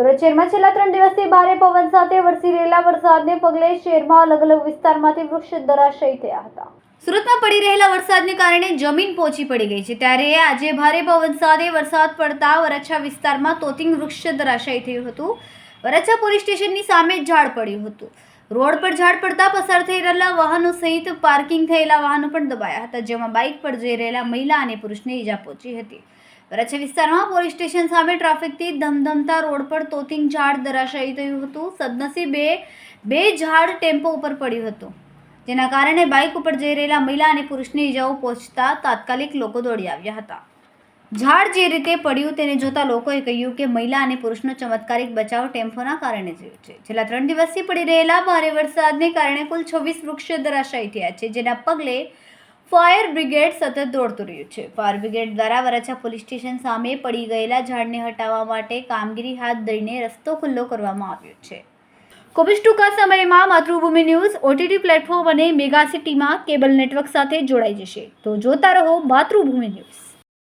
સુરત શહેરમાં છેલ્લા ત્રણ દિવસથી ભારે પવન સાથે વરસી રહેલા વરસાદને પગલે શહેરમાં અલગ અલગ વિસ્તારમાંથી વૃક્ષ ધરાશયી થયા હતા. સુરતમાં પડી રહેલા વરસાદને કારણે જમીન પોચી પડી ગઈ છે. ત્યારે આજે ભારે પવન સાથે વરસાદ પડતા વરછા વિસ્તારમાં તોતિંગ વૃક્ષ ધરાશયી થયું હતું. વરછા પોલીસ સ્ટેશનની સામે ઝાડ પડ્યું હતું. રોડ પર ઝાડ પડતા પસાર થઈ રહેલા વાહનો સહિત પાર્કિંગ થયેલા વાહનો પણ દબાયા હતા, જેમાં બાઇક પર જઈ રહેલા મહિલા અને પુરુષને ઈજા પહોંચી હતી. વરાછા વિસ્તારમાં પોલીસ સ્ટેશન સામે ટ્રાફિકથી ધમધમતા રોડ પર તોતિંગ ઝાડ ધરાશાયી થયું હતું. સદનસીબે બે ઝાડ ટેમ્પો ઉપર પડ્યું હતું. જેના કારણે બાઇક ઉપર જઈ રહેલા મહિલા અને પુરુષને ઈજાઓ પહોંચતા તાત્કાલિક લોકો દોડી આવ્યા હતા. ઝાડ જે રીતે પડ્યું તેને જોતા લોકોએ કહ્યું કે મહિલા અને પુરુષનો ચમત્કારિક બચાવ ટેમ્પોના કારણે થયો છે. છેલ્લા ત્રણ દિવસથી પડી રહેલા ભારે વરસાદને કારણે કુલ છવ્વીસ વૃક્ષ ધરાશાયી થયા છે, જેના પગલે ફાયર બ્રિગેડ સતત દોડતું રહ્યું છે. ફાયર બ્રિગેડ દ્વારા વરાછા પોલીસ સ્ટેશન સામે પડી ગયેલા ઝાડને હટાવવા માટે કામગીરી હાથ ધરીને રસ્તો ખુલ્લો કરવામાં આવ્યો છે. જ ટૂંકા સમયમાં માતૃભૂમિ ન્યૂઝ, ઓટીટી પ્લેટફોર્મ અને મેગા સિટીમાં કેબલ નેટવર્ક સાથે જોડાઈ જશે. તો જોતા રહો માતૃભૂમિ ન્યૂઝ.